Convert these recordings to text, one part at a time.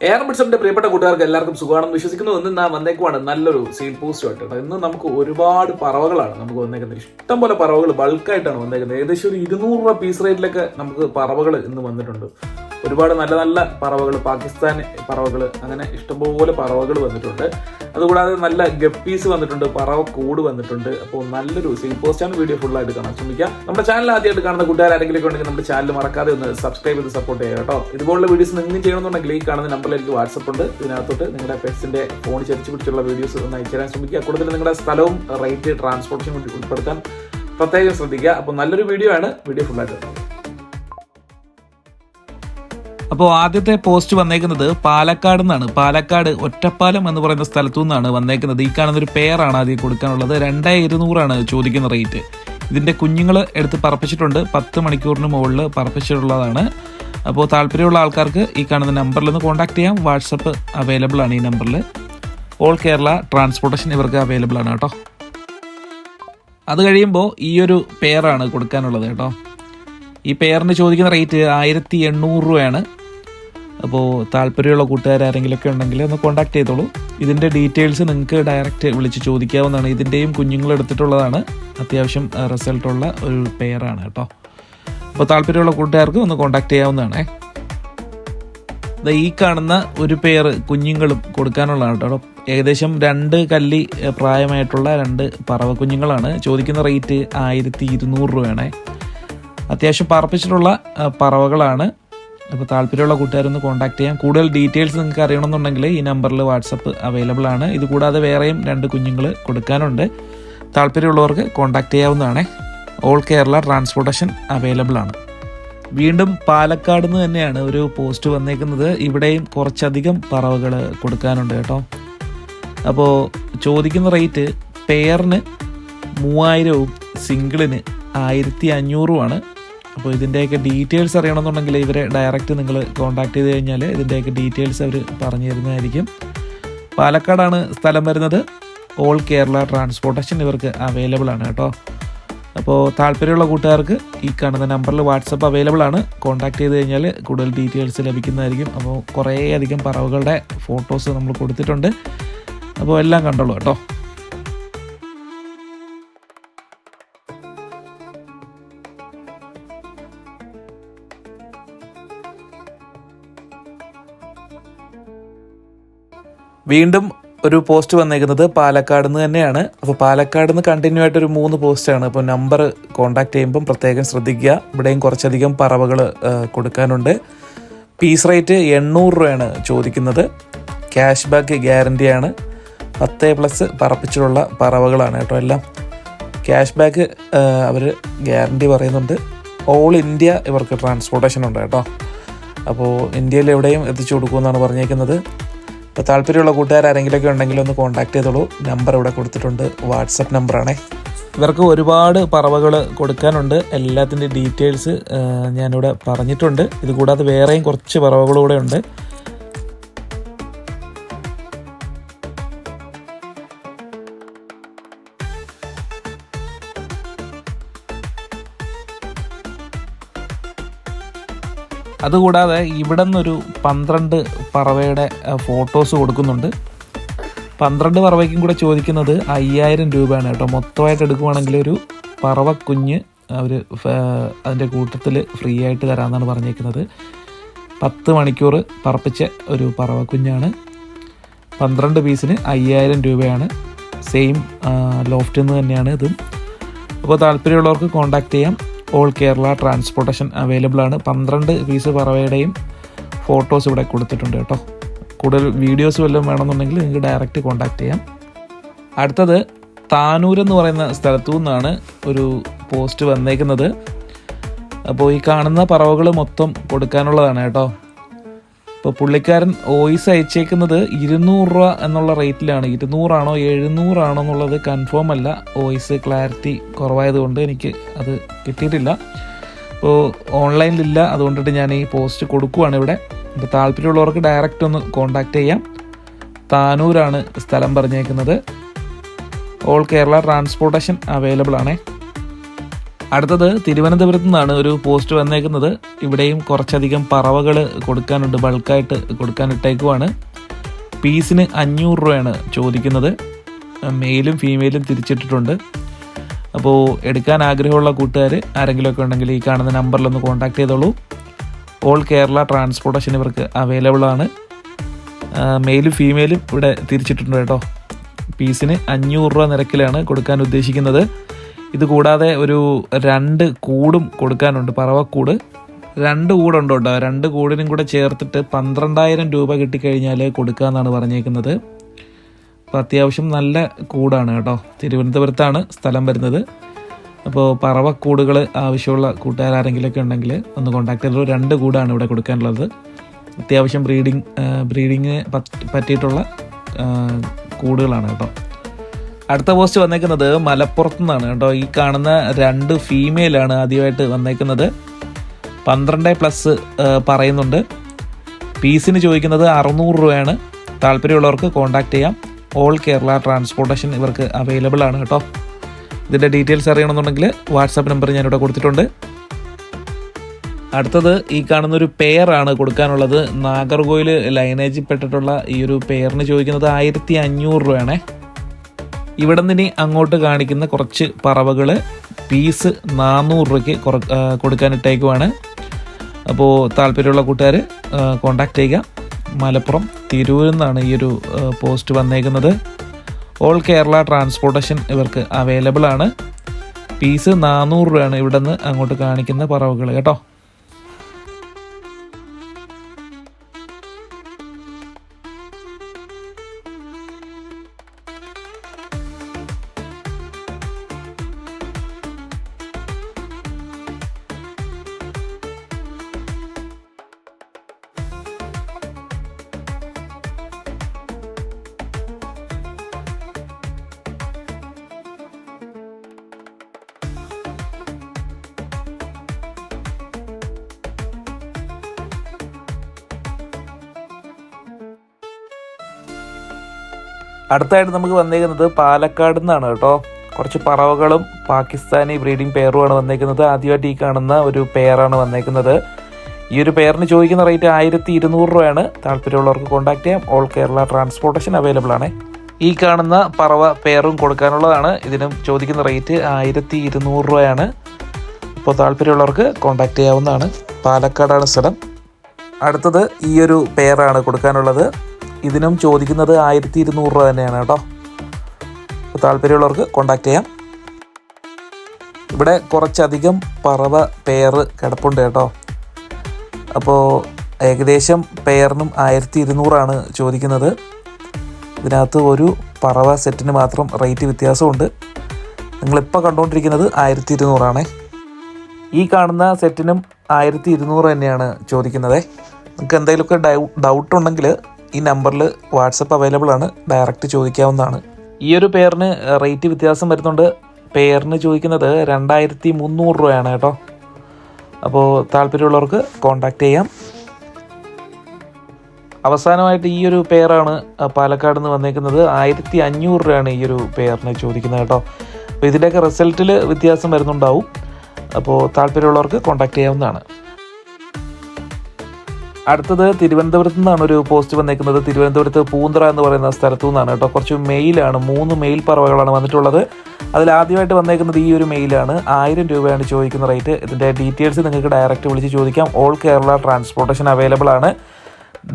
Air പ്രിയപ്പെട്ട കൂട്ടുകാർക്ക് എല്ലാവർക്കും സുഖമാണെന്ന് വിശ്വസിക്കുന്നു. ഇന്ന് ഞാൻ വന്നേക്കുവാണ് നല്ലൊരു സീൽ പോസ്റ്റ് ആയിട്ട് ഇന്ന് നമുക്ക് ഒരുപാട് പറവകളാണ് നമുക്ക് വന്നേക്കുന്നത്. ഇഷ്ടം പോലെ പറവകൾ ബൾക്കായിട്ടാണ് വന്നേക്കുന്നത്. ഏകദേശം ഒരു ഇരുന്നൂറ് രൂപ പീസ് റേറ്റിലൊക്കെ നമുക്ക് പറവകൾ ഇന്ന് വന്നിട്ടുണ്ട്. ഒരുപാട് നല്ല നല്ല പറവകൾ പാകിസ്ഥാൻ പറവകൾ അങ്ങനെ ഇഷ്ടംപോലെ പറവകൾ വന്നിട്ടുണ്ട്. അതുകൂടാതെ നല്ല ഗപ്പീസ് വന്നിട്ടുണ്ട് പറവ കൂട് വന്നിട്ടുണ്ട്. അപ്പോൾ നല്ലൊരു സെയിൽ പോസ്റ്റാണ് വീഡിയോ ഫുള്ളായിട്ട് കാണാൻ ശ്രമിക്കാം നമ്മുടെ ചാനൽ ആദ്യമായിട്ട് കാണുന്ന കൂട്ടുകാർ ഉണ്ടെങ്കിൽ നമ്മുടെ ചാനൽ മറക്കാതെ ഒന്ന് സബ്സ്ക്രൈബ് ചെയ്ത് സപ്പോർട്ട് ചെയ്യുക കേട്ടോ. ഇതുപോലുള്ള വീഡിയോസ് നിങ്ങൾ ചെയ്യണമെന്നുണ്ടെങ്കിൽ ഈ കാണുന്ന നമ്പറിൽ എനിക്ക് വാട്സപ്പ് ഉണ്ട്. ഇതിനകത്തോട്ട് നിങ്ങളുടെ പെറ്റ്സിന്റെ ഫോൺ ചരിച്ചു പിടിച്ചുള്ള വീഡിയോസ് ഒന്ന് അയച്ചു ശ്രമിക്കുക. കൂടുതൽ നിങ്ങളുടെ സ്ഥലവും റേറ്റ് ട്രാൻസ്പോർട്ടേഷൻ ഉൾപ്പെടുത്താൻ പ്രത്യേകം ശ്രദ്ധിക്കുക. അപ്പോൾ നല്ലൊരു വീഡിയോ ആണ്. വീഡിയോ ഫുള്ളായിട്ട്. അപ്പോൾ ആദ്യത്തെ പോസ്റ്റ് വന്നേക്കുന്നത് പാലക്കാട് നിന്നാണ്. പാലക്കാട് ഒറ്റപ്പാലം എന്ന് പറയുന്ന സ്ഥലത്തു നിന്നാണ് വന്നേക്കുന്നത്. ഈ കാണുന്ന ഒരു പേരാണ് ആദ്യം കൊടുക്കാനുള്ളത്. രണ്ടേ ഇരുന്നൂറാണ് ചോദിക്കുന്ന റേറ്റ് ഇതിന്റെ കുഞ്ഞുങ്ങൾ എടുത്ത് പറപ്പിച്ചിട്ടുണ്ട്. പത്ത് മണിക്കൂറിന് മുകളിൽ പറപ്പിച്ചിട്ടുള്ളതാണ്. അപ്പോൾ താല്പര്യമുള്ള ആൾക്കാർക്ക് ഈ കാണുന്ന നമ്പറിൽ ഒന്ന് കോൺടാക്ട് ചെയ്യാം. വാട്സപ്പ് അവൈലബിൾ ആണ് ഈ നമ്പറിൽ ഓൾ കേരള ട്രാൻസ്പോർട്ടേഷൻ ഇവർക്ക് അവൈലബിൾ ആണ് കേട്ടോ. അത് കഴിയുമ്പോൾ ഈ ഒരു പെയറാണ് കൊടുക്കാനുള്ളത് കേട്ടോ. ഈ പെയറിന് ചോദിക്കുന്ന റേറ്റ് ആയിരത്തി എണ്ണൂറ് രൂപയാണ്. അപ്പോൾ താല്പര്യമുള്ള ആരെങ്കിലുമൊക്കെ ഉണ്ടെങ്കിൽ ഒന്ന് കോൺടാക്ട് ചെയ്തോളൂ. ഇതിന്റെ ഡീറ്റെയിൽസ് നിങ്ങൾക്ക് ഡയറക്റ്റ് വിളിച്ച് ചോദിക്കാവുന്നതാണ്. ഇതിന്റെയും കുഞ്ഞുങ്ങൾ എടുത്തിട്ടുള്ളതാണ്. അത്യാവശ്യം റിസൾട്ടുള്ള ഒരു പെയറാണ് കേട്ടോ. അപ്പോൾ താല്പര്യമുള്ള കൂട്ടുകാർക്ക് ഒന്ന് കോൺടാക്ട് ചെയ്യാവുന്നതാണേ. ഈ കാണുന്ന ഒരു പെയർ കുഞ്ഞുങ്ങളും കൊടുക്കാനുള്ളതാണ് കേട്ടോ. ഏകദേശം രണ്ട് കല്ലി പ്രായമായിട്ടുള്ള രണ്ട് പറവ കുഞ്ഞുങ്ങളാണ്. ചോദിക്കുന്ന റേറ്റ് ആയിരത്തി ഇരുന്നൂറ് രൂപയാണേ. അത്യാവശ്യം പറപ്പിച്ചിട്ടുള്ള പറവകളാണ്. അപ്പോൾ താല്പര്യമുള്ള കൂട്ടുകാരൊന്ന് കോൺടാക്ട് ചെയ്യാം. കൂടുതൽ ഡീറ്റെയിൽസ് നിങ്ങൾക്ക് അറിയണമെന്നുണ്ടെങ്കിൽ ഈ നമ്പറിൽ വാട്സപ്പ് അവൈലബിൾ ആണ്. ഇത് കൂടാതെ വേറെയും രണ്ട് കുഞ്ഞുങ്ങൾ കൊടുക്കാനുണ്ട്. താല്പര്യമുള്ളവർക്ക് കോൺടാക്ട് ചെയ്യാവുന്നതാണ്. ഓൾ കേരള ട്രാൻസ്പോർട്ടേഷൻ അവൈലബിൾ ആണ്. വീണ്ടും പാലക്കാട് നിന്ന് തന്നെയാണ് ഒരു പോസ്റ്റ് വന്നേക്കുന്നത്. ഇവിടെയും കുറച്ചധികം പറവകൾ കൊടുക്കാനുണ്ട് കേട്ടോ. അപ്പോൾ ചോദിക്കുന്ന റേറ്റ് പെയറിന് മൂവായിരവും സിംഗിളിന് ആയിരത്തി അഞ്ഞൂറുമാണ് അപ്പോൾ ഇതിന്റെയൊക്കെ ഡീറ്റെയിൽസ് അറിയണമെന്നുണ്ടെങ്കിൽ ഇവരെ ഡയറക്റ്റ് നിങ്ങൾ കോൺടാക്ട് ചെയ്ത് കഴിഞ്ഞാൽ ഇതിന്റെയൊക്കെ ഡീറ്റെയിൽസ് അവർ പറഞ്ഞു തരുന്നതായിരിക്കും. പാലക്കാടാണ് സ്ഥലം വരുന്നത്. ഓൾ കേരള ട്രാൻസ്പോർട്ടേഷൻ ഇവർക്ക് അവൈലബിൾ ആണ് കേട്ടോ. അപ്പോൾ താല്പര്യമുള്ള കൂട്ടുകാർക്ക് ഈ കാണുന്ന നമ്പറിൽ വാട്സപ്പ് അവൈലബിൾ ആണ്. കോൺടാക്ട് ചെയ്ത് കഴിഞ്ഞാൽ കൂടുതൽ ഡീറ്റെയിൽസ് ലഭിക്കുന്നതായിരിക്കും. അപ്പോൾ കുറേയധികം പറവുകളുടെ ഫോട്ടോസ് നമ്മൾ കൊടുത്തിട്ടുണ്ട്. അപ്പോൾ എല്ലാം കണ്ടോളൂ കേട്ടോ. വീണ്ടും ഒരു പോസ്റ്റ് വന്നേക്കുന്നത് പാലക്കാട് നിന്ന് തന്നെയാണ്. അപ്പോൾ പാലക്കാട് നിന്ന് കണ്ടിന്യൂ ആയിട്ട് ഒരു മൂന്ന് പോസ്റ്റാണ് അപ്പോൾ നമ്പർ കോൺടാക്ട് ചെയ്യുമ്പം പ്രത്യേകം ശ്രദ്ധിക്കുക. ഇവിടെയും കുറച്ചധികം പറവകൾ കൊടുക്കാനുണ്ട്. പീസ് റേറ്റ് എണ്ണൂറ് രൂപയാണ് ചോദിക്കുന്നത്. ക്യാഷ് ബാക്ക് ഗ്യാരണ്ടിയാണ് പത്ത് പ്ലസ് പറപ്പിച്ചിട്ടുള്ള പറവകളാണ് കേട്ടോ എല്ലാം. ക്യാഷ് ബാക്ക് അവർ ഗ്യാരണ്ടി പറയുന്നുണ്ട്. ഓൾ ഇന്ത്യ ഇവർക്ക് ട്രാൻസ്പോർട്ടേഷൻ ഉണ്ട് കേട്ടോ. അപ്പോൾ ഇന്ത്യയിൽ എവിടെയും എത്തിച്ചു കൊടുക്കുമെന്നാണ് പറഞ്ഞേക്കുന്നത്. അപ്പോൾ താല്പര്യമുള്ള കൂട്ടുകാർ ആരെങ്കിലുമൊക്കെ ഉണ്ടെങ്കിൽ ഒന്ന് കോൺടാക്ട് ചെയ്തോളൂ. നമ്പർ ഇവിടെ കൊടുത്തിട്ടുണ്ട്. വാട്സപ്പ് നമ്പറാണേ ഇവർക്ക് ഒരുപാട് പറവകൾ കൊടുക്കാനുണ്ട്. എല്ലാത്തിന്റെ ഡീറ്റെയിൽസ് ഞാനിവിടെ പറഞ്ഞിട്ടുണ്ട്. ഇത് കൂടാതെ വേറെയും കുറച്ച് പറവകളൂടെ ഉണ്ട്. അതുകൂടാതെ ഇവിടെ നിന്നൊരു പന്ത്രണ്ട് പറവയുടെ ഫോട്ടോസ് കൊടുക്കുന്നുണ്ട്. പന്ത്രണ്ട് പറവയ്ക്കും കൂടെ ചോദിക്കുന്നത് അയ്യായിരം രൂപയാണ് കേട്ടോ. മൊത്തമായിട്ട് എടുക്കുവാണെങ്കിൽ ഒരു പറവക്കുഞ്ഞ് കുഞ്ഞ് അവർ അതിന്റെ കൂട്ടത്തിൽ ഫ്രീ ആയിട്ട് തരാമെന്നാണ് പറഞ്ഞേക്കുന്നത് പത്ത് മണിക്കൂർ പറപ്പിച്ച ഒരു പറവക്കുഞ്ഞാണ് പന്ത്രണ്ട് പീസിന് അയ്യായിരം രൂപയാണ്. സെയിം ലോഫ്റ്റിൽ നിന്ന് തന്നെയാണ് ഇതും. അപ്പോൾ താല്പര്യമുള്ളവർക്ക് കോൺടാക്ട് ചെയ്യാം. ഓൾ കേരള ട്രാൻസ്പോർട്ടേഷൻ അവൈലബിൾ ആണ്. പന്ത്രണ്ട് പീസ് പറവയുടെയും ഫോട്ടോസ് ഇവിടെ കൊടുത്തിട്ടുണ്ട് കേട്ടോ. കൂടുതൽ വീഡിയോസ് വല്ലതും വേണമെന്നുണ്ടെങ്കിൽ നിങ്ങൾക്ക് ഡയറക്റ്റ് കോൺടാക്ട് ചെയ്യാം. അടുത്തത് താനൂർ എന്ന് പറയുന്ന സ്ഥലത്തു നിന്നാണ് ഒരു പോസ്റ്റ് വന്നേക്കുന്നത്. അപ്പോൾ ഈ കാണുന്ന പറവകൾ മൊത്തം കൊടുക്കാനുള്ളതാണ് കേട്ടോ. ഇപ്പോൾ പുള്ളിക്കാരൻ വോയിസ് അയച്ചേക്കുന്നത് ഇരുന്നൂറ് രൂപ എന്നുള്ള റേറ്റിലാണ് ഇരുന്നൂറാണോ എഴുന്നൂറാണോ എന്നുള്ളത് കൺഫേം അല്ല. വോയിസ് ക്ലാരിറ്റി കുറവായതുകൊണ്ട് എനിക്ക് അത് കിട്ടിയിട്ടില്ല. അപ്പോൾ ഓൺലൈനിലില്ല അതുകൊണ്ടിട്ട് ഞാൻ ഈ പോസ്റ്റ് കൊടുക്കുവാണ് ഇവിടെ. അപ്പോൾ താല്പര്യമുള്ളവർക്ക് ഡയറക്റ്റ് ഒന്ന് കോൺടാക്റ്റ് ചെയ്യാം. താനൂരാണ് സ്ഥലം പറഞ്ഞേക്കുന്നത്. ഓൾ കേരള ട്രാൻസ്പോർട്ടേഷൻ അവൈലബിൾ ആണേ. അടുത്തത് തിരുവനന്തപുരത്ത് നിന്നാണ് ഒരു പോസ്റ്റ് വന്നേക്കുന്നത്. ഇവിടെയും കുറച്ചധികം പറവകൾ കൊടുക്കാനുണ്ട് ബൾക്കായിട്ട് കൊടുക്കാൻ ഇട്ടേക്കുവാണ് പീസിന് അഞ്ഞൂറ് രൂപയാണ് ചോദിക്കുന്നത്. മെയിലും ഫീമെയിലും തിരിച്ചിട്ടിട്ടുണ്ട്. അപ്പോൾ എടുക്കാൻ ആഗ്രഹമുള്ള കൂട്ടുകാർ ആരെങ്കിലുമൊക്കെ ഉണ്ടെങ്കിൽ ഈ കാണുന്ന നമ്പറിലൊന്ന് കോൺടാക്ട് ചെയ്തോളൂ. ഓൾ കേരള ട്രാൻസ്പോർട്ടേഷൻ ഇവർക്ക് അവൈലബിൾ ആണ്. മെയിലും ഫീമെയിലും ഇവിടെ തിരിച്ചിട്ടുണ്ട് കേട്ടോ. പീസിന് അഞ്ഞൂറ് രൂപ നിരക്കിലാണ് കൊടുക്കാൻ ഉദ്ദേശിക്കുന്നത്. ഇത് കൂടാതെ ഒരു രണ്ട് കൂടും കൊടുക്കാനുണ്ട് പറവക്കൂട്. രണ്ട് കൂടുണ്ട് കേട്ടോ രണ്ട് കൂടിനും കൂടെ ചേർത്തിട്ട് പന്ത്രണ്ടായിരം രൂപ കിട്ടിക്കഴിഞ്ഞാൽ കൊടുക്കാമെന്നാണ് പറഞ്ഞേക്കുന്നത്. അപ്പോൾ അത്യാവശ്യം നല്ല കൂടാണ് കേട്ടോ. തിരുവനന്തപുരത്താണ് സ്ഥലം വരുന്നത്. അപ്പോൾ പറവക്കൂടുകൾ ആവശ്യമുള്ള കൂട്ടുകാരെങ്കിലൊക്കെ ഉണ്ടെങ്കിൽ ഒന്ന് കോൺടാക്ട് ചെയ്തോളൂ രണ്ട് കൂടാണ് ഇവിടെ കൊടുക്കാനുള്ളത്. അത്യാവശ്യം ബ്രീഡിങ് ബ്രീഡിങ്ങിന് പറ്റിയിട്ടുള്ള കൂടുകളാണ് കേട്ടോ. അടുത്ത പോസ്റ്റ് വന്നേക്കുന്നത് മലപ്പുറത്തു നിന്നാണ് കേട്ടോ. ഈ കാണുന്ന രണ്ട് ഫീമെയിലാണ് ആദ്യമായിട്ട് വന്നേക്കുന്നത്. പന്ത്രണ്ട് പ്ലസ് പറയുന്നുണ്ട്. പീസിന് ചോദിക്കുന്നത് അറുന്നൂറ് രൂപയാണ്. താല്പര്യമുള്ളവർക്ക് കോൺടാക്ട് ചെയ്യാം. ഓൾ കേരള ട്രാൻസ്പോർട്ടേഷൻ ഇവർക്ക് അവൈലബിൾ ആണ് കേട്ടോ. ഇതിന്റെ ഡീറ്റെയിൽസ് അറിയണമെന്നുണ്ടെങ്കിൽ വാട്സാപ്പ് നമ്പർ ഞാനിവിടെ കൊടുത്തിട്ടുണ്ട്. അടുത്തത് ഈ കാണുന്നൊരു പെയറാണ് കൊടുക്കാനുള്ളത്. നാഗർകോയിൽ ലൈനേജിൽ പെട്ടിട്ടുള്ള ഈ ഒരു പെയറിന് ചോദിക്കുന്നത് ആയിരത്തി അഞ്ഞൂറ് രൂപയാണേ. ഇവിടെ നിന്ന് അങ്ങോട്ട് കാണിക്കുന്ന കുറച്ച് പറവകൾ പീസ് നാനൂറ് രൂപയ്ക്ക് കുറ കൊടുക്കാനിട്ടേക്കുവാണ്. അപ്പോൾ താല്പര്യമുള്ള കൂട്ടുകാർ കോണ്ടാക്ട് ചെയ്യുക. മലപ്പുറം തിരൂരിൽ നിന്നാണ് ഈ ഒരു പോസ്റ്റ് വന്നേക്കുന്നത്. ഓൾ കേരള ട്രാൻസ്പോർട്ടേഷൻ ഇവർക്ക് അവൈലബിൾ ആണ്. പീസ് നാനൂറ് രൂപയാണ് ഇവിടെ നിന്ന് അങ്ങോട്ട് കാണിക്കുന്ന പറവകൾ കേട്ടോ? അടുത്തായിട്ട് നമുക്ക് വന്നേക്കുന്നത് പാലക്കാട് നിന്നാണ് കേട്ടോ. കുറച്ച് പറവകളും പാകിസ്ഥാനി ബ്രീഡിംഗ് പെയറുമാണ് വന്നേക്കുന്നത്. ആദ്യമായിട്ട് ഈ കാണുന്ന ഒരു പെയറാണ് വന്നേക്കുന്നത്. ഈ ഒരു പെയറിന് ചോദിക്കുന്ന റേറ്റ് ആയിരത്തി ഇരുന്നൂറ് രൂപയാണ്. താല്പര്യമുള്ളവർക്ക് കോൺടാക്ട് ചെയ്യാം. ഓൾ കേരള ട്രാൻസ്പോർട്ടേഷൻ അവൈലബിൾ ആണ്. ഈ കാണുന്ന പറവ പെയറും കൊടുക്കാനുള്ളതാണ്. ഇതിനും ചോദിക്കുന്ന റേറ്റ് ആയിരത്തി ഇരുന്നൂറ് രൂപയാണ്. അപ്പോൾ താല്പര്യമുള്ളവർക്ക് കോൺടാക്ട് ചെയ്യാവുന്നതാണ്. പാലക്കാടാണ് സ്ഥലം. അടുത്തത് ഈ ഒരു പെയറാണ് കൊടുക്കാനുള്ളത്. ഇതിനും ചോദിക്കുന്നത് ആയിരത്തി ഇരുന്നൂറ് രൂപ തന്നെയാണ് കേട്ടോ. താല്പര്യമുള്ളവർക്ക് കോണ്ടാക്ട് ചെയ്യാം. ഇവിടെ കുറച്ചധികം പറവ പെയർ കിടപ്പുണ്ട് കേട്ടോ. അപ്പോൾ ഏകദേശം പെയറിനും ആയിരത്തി ഇരുന്നൂറാണ് ചോദിക്കുന്നത്. ഇതിനകത്ത് ഒരു പറവ സെറ്റിന് മാത്രം റേറ്റ് വ്യത്യാസമുണ്ട്. നിങ്ങളിപ്പോൾ കണ്ടുകൊണ്ടിരിക്കുന്നത് ആയിരത്തി ഇരുന്നൂറാണ് ഈ കാണുന്ന സെറ്റിനും ആയിരത്തി ഇരുന്നൂറ് തന്നെയാണ് ചോദിക്കുന്നത്. നിങ്ങൾക്ക് എന്തെങ്കിലുമൊക്കെ ഡൗ ഡൗട്ട് ഉണ്ടെങ്കിൽ ഈ നമ്പറിൽ വാട്സപ്പ് അവൈലബിൾ ആണ്. ഡയറക്റ്റ് ചോദിക്കാവുന്നതാണ്. ഈ ഒരു പേരിന് റേറ്റ് വ്യത്യാസം വരുന്നുണ്ട്. പേരിന് ചോദിക്കുന്നത് രണ്ടായിരത്തി മുന്നൂറ് രൂപയാണ് കേട്ടോ. അപ്പോൾ താല്പര്യമുള്ളവർക്ക് കോൺടാക്റ്റ് ചെയ്യാം. അവസാനമായിട്ട് ഈ ഒരു പേരാണ് പാലക്കാട് നിന്ന് വന്നേക്കുന്നത്. ആയിരത്തി അഞ്ഞൂറ് രൂപയാണ് ഈ ഒരു പേരിന് ചോദിക്കുന്നത് കേട്ടോ. അപ്പോൾ ഇതിന്റെയൊക്കെ റിസൾട്ടിൽ വ്യത്യാസം വരുന്നുണ്ടാവും. അപ്പോൾ താല്പര്യമുള്ളവർക്ക് കോൺടാക്റ്റ് ചെയ്യാവുന്നതാണ്. അടുത്തത് തിരുവനന്തപുരത്ത് നിന്നാണ് ഒരു പോസ്റ്റ് വന്നേക്കുന്നത്. തിരുവനന്തപുരത്ത് പൂന്തറ എന്ന് പറയുന്ന സ്ഥലത്തു നിന്നാണ് കേട്ടോ. കുറച്ച് മെയിലാണ് മൂന്ന് മെയിൽ പറവകളാണ് വന്നിട്ടുള്ളത്. അതിൽ ആദ്യമായിട്ട് വന്നേക്കുന്നത് ഈ ഒരു മെയിലാണ്. ആയിരം രൂപയാണ് ചോദിക്കുന്ന റേറ്റ് ഇതിന്റെ ഡീറ്റെയിൽസ് നിങ്ങൾക്ക് ഡയറക്റ്റ് വിളിച്ച് ചോദിക്കാം. ഓൾ കേരള ട്രാൻസ്പോർട്ടേഷൻ അവൈലബിൾ ആണ്.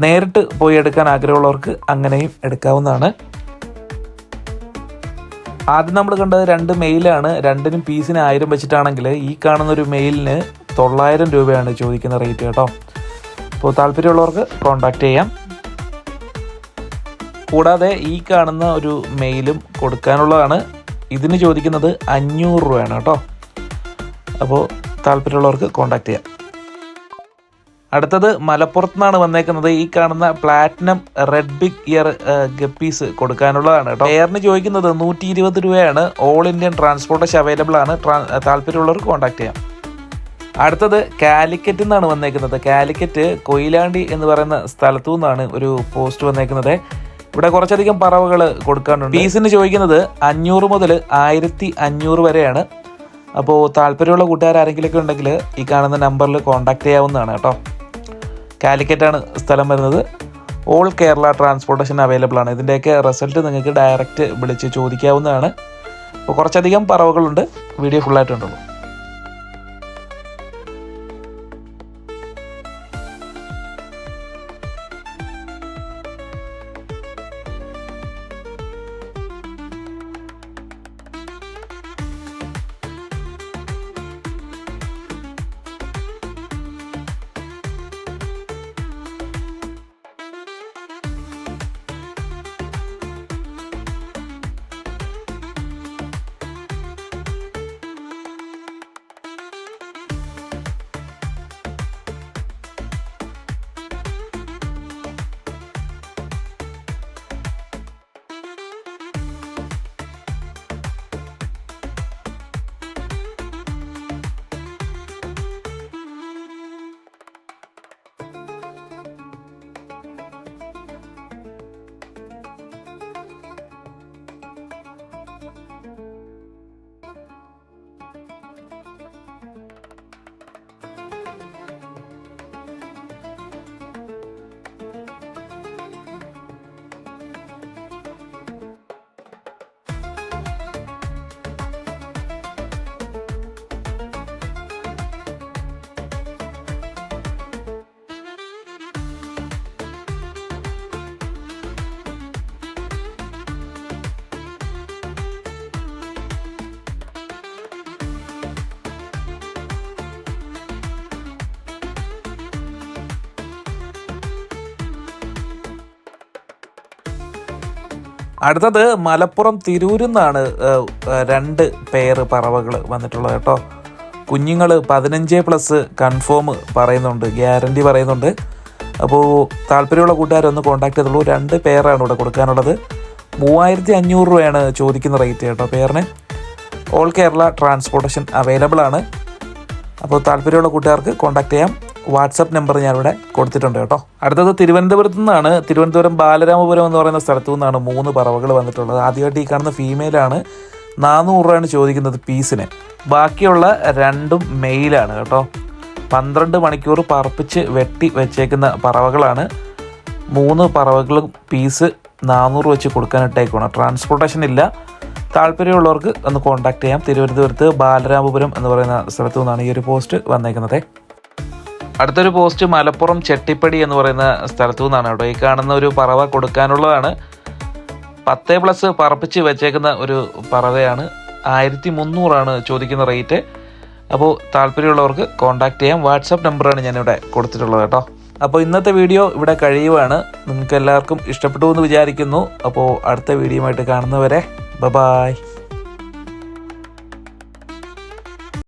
നേരിട്ട് പോയി എടുക്കാൻ ആഗ്രഹമുള്ളവർക്ക് അങ്ങനെയും എടുക്കാവുന്നതാണ്. ആദ്യം നമ്മൾ കണ്ടത് രണ്ട് മെയിലാണ്. രണ്ടിനും പീസിന് ആയിരം വെച്ചിട്ടാണെങ്കിൽ ഈ കാണുന്ന ഒരു മെയിലിന് തൊള്ളായിരം രൂപയാണ് ചോദിക്കുന്ന റേറ്റ് കേട്ടോ. അപ്പോൾ താല്പര്യമുള്ളവർക്ക് കോൺടാക്ട് ചെയ്യാം. കൂടാതെ ഈ കാണുന്ന ഒരു മെയിലും കൊടുക്കാനുള്ളതാണ്. ഇതിന് ചോദിക്കുന്നത് അഞ്ഞൂറ് രൂപയാണ് കേട്ടോ. അപ്പോൾ താല്പര്യമുള്ളവർക്ക് കോൺടാക്ട് ചെയ്യാം. അടുത്തത് മലപ്പുറത്ത് നിന്നാണ് വന്നേക്കുന്നത്. ഈ കാണുന്ന platinum red big ear guppies കൊടുക്കാനുള്ളതാണ് കേട്ടോ. എയറിന് ചോദിക്കുന്നത് നൂറ്റി ഇരുപത് രൂപയാണ് ഓൾ ഇന്ത്യൻ ട്രാൻസ്പോർട്ടേഷൻ അവൈലബിൾ ആണ്. താല്പര്യമുള്ളവർക്ക് കോൺടാക്ട് ചെയ്യാം. അടുത്തത് കാലിക്കറ്റ് നിന്നാണ് വന്നേക്കുന്നത്. കാലിക്കറ്റ് കൊയിലാണ്ടി എന്ന് പറയുന്ന സ്ഥലത്തു നിന്നാണ് ഒരു പോസ്റ്റ് വന്നേക്കുന്നത്. ഇവിടെ കുറച്ചധികം പറവകൾ കൊടുക്കാനുണ്ട്. ഫീസിന് ചോദിക്കുന്നത് അഞ്ഞൂറ് മുതൽ ആയിരത്തി അഞ്ഞൂറ് വരെയാണ്. അപ്പോൾ താല്പര്യമുള്ള കൂട്ടുകാർ ആരെങ്കിലുമൊക്കെ ഉണ്ടെങ്കിൽ ഈ കാണുന്ന നമ്പറിൽ കോൺടാക്ട് ചെയ്യാവുന്നതാണ് കേട്ടോ. കാലിക്കറ്റാണ് സ്ഥലം വരുന്നത്. ഓൾ കേരള ട്രാൻസ്പോർട്ടേഷൻ അവൈലബിൾ ആണ്. ഇതിന്റെയൊക്കെ റിസൾട്ട് നിങ്ങൾക്ക് ഡയറക്റ്റ് വിളിച്ച് ചോദിക്കാവുന്നതാണ്. അപ്പോൾ കുറച്ചധികം പറവുകളുണ്ട്. വീഡിയോ ഫുള്ളായിട്ടുണ്ടല്ലോ അടുത്തത് മലപ്പുറം തിരൂരിൽ നിന്നാണ് രണ്ട് പേര് പറവകൾ വന്നിട്ടുള്ളത് കേട്ടോ. കുഞ്ഞുങ്ങൾ പതിനഞ്ച് പ്ലസ് കൺഫേം പറയുന്നുണ്ട് ഗ്യാരണ്ടി പറയുന്നുണ്ട്. അപ്പോൾ താല്പര്യമുള്ള കൂട്ടുകാരൊന്ന് കോൺടാക്ട് ചെയ്തുള്ളൂ രണ്ട് പേരാണ് ഇവിടെ കൊടുക്കാനുള്ളത്. മൂവായിരത്തി അഞ്ഞൂറ് രൂപയാണ് ചോദിക്കുന്ന റേറ്റ് കേട്ടോ പേരിന്. ഓൾ കേരള ട്രാൻസ്പോർട്ടേഷൻ അവൈലബിൾ ആണ്. അപ്പോൾ താല്പര്യമുള്ള കൂട്ടുകാർക്ക് കോൺടാക്ട് ചെയ്യാം. വാട്സപ്പ് നമ്പർ ഞാനിവിടെ കൊടുത്തിട്ടുണ്ട് കേട്ടോ. അടുത്തത് തിരുവനന്തപുരത്ത് നിന്നാണ്. തിരുവനന്തപുരം ബാലരാമപുരം എന്ന് പറയുന്ന സ്ഥലത്തു നിന്നാണ് മൂന്ന് പറവകൾ വന്നിട്ടുള്ളത്. ആദ്യമായിട്ട് ഈ കാണുന്ന ഫീമെയിലാണ് നാനൂറ് രൂപയാണ് ചോദിക്കുന്നത് പീസിന് ബാക്കിയുള്ള രണ്ടും മെയിലാണ് കേട്ടോ. പന്ത്രണ്ട് മണിക്കൂർ പറപ്പിച്ച് വെട്ടി വെച്ചേക്കുന്ന പറവകളാണ്. മൂന്ന് പറവകളും പീസ് നാനൂറ് വെച്ച് കൊടുക്കാനിട്ടേക്കാണ് ട്രാൻസ്പോർട്ടേഷൻ ഇല്ല. താല്പര്യമുള്ളവർക്ക് ഒന്ന് കോൺടാക്ട് ചെയ്യാം. തിരുവനന്തപുരത്ത് ബാലരാമപുരം എന്ന് പറയുന്ന സ്ഥലത്തു നിന്നാണ് ഈ ഒരു പോസ്റ്റ് വന്നേക്കുന്നത്. അടുത്തൊരു പോസ്റ്റ് മലപ്പുറം ചെട്ടിപ്പടി എന്ന് പറയുന്ന സ്ഥലത്തു നിന്നാണ് കേട്ടോ. ഈ കാണുന്ന ഒരു പറവ കൊടുക്കാനുള്ളതാണ്. പത്ത് പ്ലസ് പറപ്പിച്ച് വെച്ചേക്കുന്ന ഒരു പറവയാണ്. ആയിരത്തി മുന്നൂറാണ് ചോദിക്കുന്ന റേറ്റ്. അപ്പോൾ താല്പര്യമുള്ളവർക്ക് കോൺടാക്ട് ചെയ്യാം. വാട്സപ്പ് നമ്പറാണ് ഞാനിവിടെ കൊടുത്തിട്ടുള്ളത് കേട്ടോ. അപ്പോൾ ഇന്നത്തെ വീഡിയോ ഇവിടെ കഴിയുവാണ്. നിങ്ങൾക്ക് എല്ലാവർക്കും ഇഷ്ടപ്പെട്ടു എന്ന് വിചാരിക്കുന്നു. അപ്പോൾ അടുത്ത വീഡിയോ ആയിട്ട് കാണുന്നവരെ ബ ബായ്